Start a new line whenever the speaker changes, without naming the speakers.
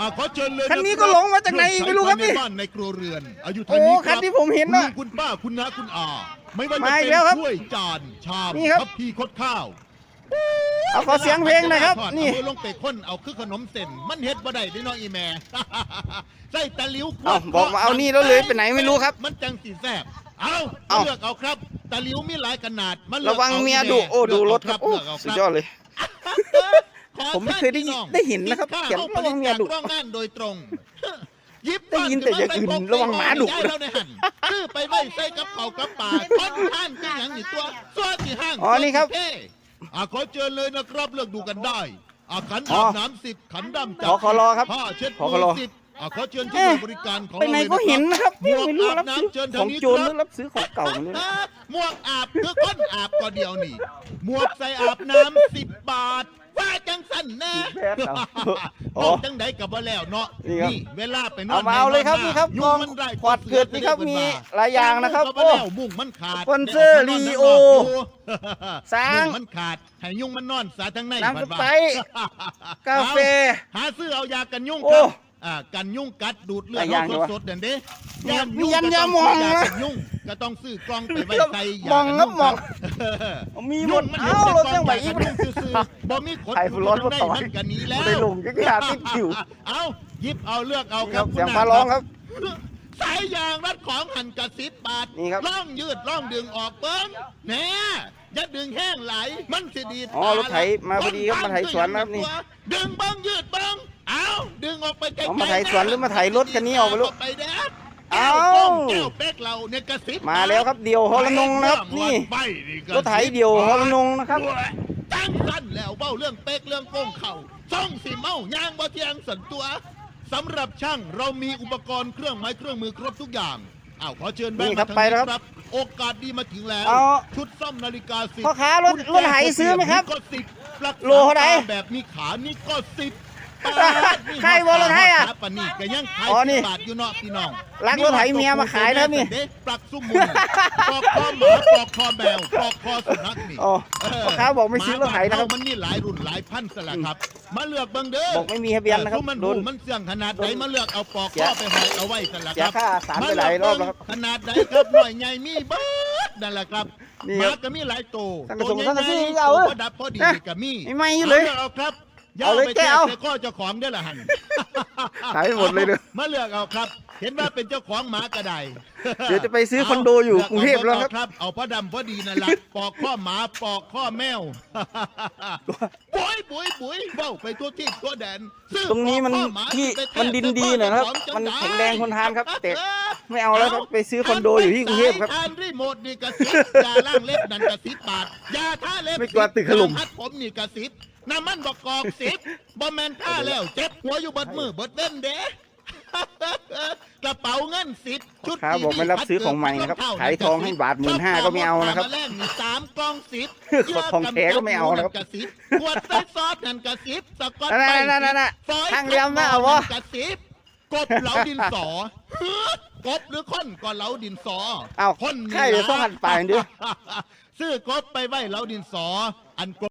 อ่าขอเชิญเลย
คันนี้ก็หลงมาจากไหนไม่รู้ครับนี่
ในบ้านในครัวเรือนอายุ
โอ้
ทางนี้
คันที่ผมเห็น
คุณ
น่ะ
ลุงคุณป้าคุณน้าคุณอา ไม่ว่าจะ
มาอี
เป็
ก
น
แล้วครับ
ถ้วยจานชาม
นี่ครับ
ทัพพีคดข้าว
เอาขอเสียงเพลงหนะครับ
ทอด
นี่
เอามือลงไปค้นเอาคือขนมเส้นมันเฮ็ดบ่ได้เด้น้องอีแม่ ใส่ตะหลิว
เอาบอกมาเอานี่แล้วเลยไปไหนไม่รู้ครับ
มันจังสีแซ่บเอา
เอา
เลือกเอาครับตะหลิวมีหลายขนาดมันเลื
ระ
อก
วัง
อา
เมีย
แดุ
โอ้ดูรถ
เลื
ค
อก
รับโอ้
เลืกเา
สุด
ครับ
ยอดเลย
ขอ
ผมไม่เคยได้ยิน
ท่าพี่อง
ได้เห็นนะครับ
ที่
เขียน
ข้า
ระวังเมียดุ
อาผลิตจากโรงงานโดยตรงยิบ
ได้ยินแต่อย่างอื่นระวังหมาดุ
ย้ายแล้วในหันซื้อไปไว้ใส่กับเขาวกับปลาทอนท่านที่หยังนี่ตัวซ้อนที่ห้าง
อ๋อนี่ครับ
เท่อะขอเชิญเลยนะครับเลือกดูกันได้อะขัน
อ๋
อา
อบ
น้ำสิบขันดำจั
ขอขอรอครับ
ผ้าเช็ด
ขอ
มื
ขอรอ
สิบอะขอเชิญ
เอ๊ะ
ที่บริการของ
ไปไหนก็เห็นนะครับ
หมวก
ไม่รู้
อาบ
รับซื้อ
น้ำเชิญ
ข
ทา
องง
นี้
โจรห
ค
รือ
รับ
รับซื้อของเก่าเนี่ย
หมวกอาบคือก้นอาบก็เดียวนี่หมวกใส่อาบน้ำสิบบาท ว่าจังสั่นแน่
แพทย์เหรออ๋อ
บอกจังใดกับว่าแล้วเนาะ
นี่ครับ
เวลาไปนอ
เอา
น
มาเอาเลยครับ
ในี่
ครับ
ยุ
กอง
มันได้
ขวดเกลือนี่ครับ
พิ่
มี
ว่า
หลายอย่างนะครับ
ก็ว่าแล้วมุ้งมันขาด
สปอนเซอร์
ได้กมานน
ลีโอ
ยู่
สร้าง
มุ้มันขาดให้ยุงมันนอนสาทั้งใน
น้ำ
บั
ส
ดว่า
ไปร์กาแฟ
หาซื้อเอายากันยุง
โอ้
ครับ อ่ากันยุงกัดดูดเลือด
หลายอย่าง
เรา
ด้วย
สดๆเด่นเด้
มี
ยาม
มี
ยุ่ง
ยัน
ก็
ยา
ต้อง
หมอง
ซื้ยา
นะ
กันยุ่งก็ต้องซื้อกล้องไปไว้ใส่ยา
หมอง
กัน
ครั
ยุ่
บ
ง
หมอง
ครับ
มีหม
ยุ่
ด
งมัน
เอ้า
เห็น
รถ
แต่
ยังไหว
กล้
อีก
กันยุ่งซื่อๆบ่มีขน
ไข่ร้อน
ยู่
มาต่อย
มันก็หนีแล้ว
ไม่ได้ลงก็แค่ติดผิว
เอาหยิบเอาเลือกเอา
นี่
ค
ค
รั
รั
บบ
เสียง
คุณ
ฟ้า
น้
ร้องครับ
สายยางรัดของหันกระสิบบาท
นี่ครับ
ล่องยืดล่องดึงออกเบิ้งแหน่อย่าดึงแห้งไหลมันสิดีด
อ๋อรถไถมาพอดีครับมาไถสวนนะครับนี่
ดึงเบิ้งยืดเบิ้ง เอาดึงออกไปไกลๆ
เอามาไถสวนหรือมาไถรถคันนี้เอาไปลูก
ไปแดด
เอ้า
แก้วป้องแก้วเป๊กเราเนี่ยกระสิบ
มาแล้วครับเดี่ยวฮอลนงนะครับนี่
ไปนี่กะ
รถไถเดี่ยวฮอลนงนะครับ
ตั้งสั้นแล้วเบ้าเรื่องเป๊กเรื่องโป้งเข่าช่องสีเมาย่างบ่เทียงสันตัวสำหรับช่างเรามีอุปกรณ์เครื่องไม้เครื่องมือครบทุกอย่างอ้าวขอเชิญแบง
นี่
ค์
ครับ
มาทาง
ไป
นี้
แล้ว
ครับโอกาสดีมาถึงแล้ว
เอา
ชุดซ่อมนาฬิกาสิบ
พ่อค้ารถรถไถซื้อไหมครับ
ก็สิบปลัก
โลเท่าไหร่
ตแบบมีขานี่ก็สิบ
ใครบอกรถไถอะ
ปานนี่ก็ยังขาย
อ๋อนี่
สิบบาทอยู่เนาะพี่น้อง
รักรถไถเมียมาขายนะครับนี่
เด็กปลักซุ้มมุมปลอกคอหมาปลอกคอแมวปลอกคอสุนัขนี่
อ๋อ
เออ
พ่อค้าบอกไม่ซื้อรถไถนะครับ
หมาบ้าเฮามันมีหลายรุ่นหลายพันสละครับ มาเลือกเบิ่งเด้อ
บอกไม่มีทะเบียนนะครับ
ออมัน
โด
หู
น
มันเสี่ยงขนาดไหน
โดน
มาเลือกเอาปลอก
เสี
คอยไปห้อยเอาไว้สละ
เสี
ค
ย
รับ
ค่าสารไปหลายรอบแล้วครับ
ขนาดไหนครับหน่อยใหญ่มีเบิดนั่นแหละครับ
นี่
ห
ครั
มา
บ
ก็มีหลายตัว
ท่าน
ตั
ผู้
ว
ชม
ใหญ่
ท่านผู้ชม
ๆ
เอา
ตัว
เอ้ย
ประดับพอดี
นะ
ก็มี
ไม่ไม่อยู่เลยา
เอาครับ
เอาเลย
ไป
แกเอา
ใส่ข้อเจ้าของได้อละหัน
ขายหมดเลยเด้อ
มาเลือกเอาครับ เห็นว่าเป็นเจ้าของหมากระได
เดี๋ยวจะไปซื้อคอนโดอยู่กรุงเทพแล้วครับ
ครับเอาพ่อดำพ่อดีนั่นละปอกข้อหมาปอกข้อแมวบุยบุยบุยเบ้าไปทั่วที่ทั่วแดนซื้อ
ตรงนี้มัน
ปอกข้อหา
ที่
ไปแท
มันดินดีหน่อยนะครับ
จั
มัน
ได้
แข็งแรงทนทานครับแต่ ไม่เอาแล้วครับไปซื้อคอนโดอยู่ที่กรุงเทพครับ
ทานรีโมทนี่กระซิบยาล่างเล็บนั่นกระซิบบาทยาท่าเล็บ
ไม่กลัวตึกถล่ม
ยาพัดผมนี่กระซิบ น้ำมันบอกกอกสิบบอแมนท่าแล้ว เจ็บหัวอยู่เบดมือเบดเว้นเด้ กระเป๋าเงินสิบชุด
ครับบอกไม่รับซื้อของใหม่นะครับขายทองให้บาท15,000ก็ไม่เอานะครับ
แรกนี่สามกล่องสิบ
ขวดทองแท้ก็ไม่เอานะครับ
กระซิบขวดใส่ซอสนั่นกระซิบสกอต
นั่น
ไป
นั่นนั่นนั่น
ซอย
ทางเลี้ยมนะเอาวะ
กระซิบกบเหลาดินสอกบหรือค้นก็เหลาดินสอ
เอ้า
ค้นนี่
ใช่เดี๋ยว
นะ
ต้องหันปลายเด้อ
ซื้อกบไปไว้เหลาดินสออันกบ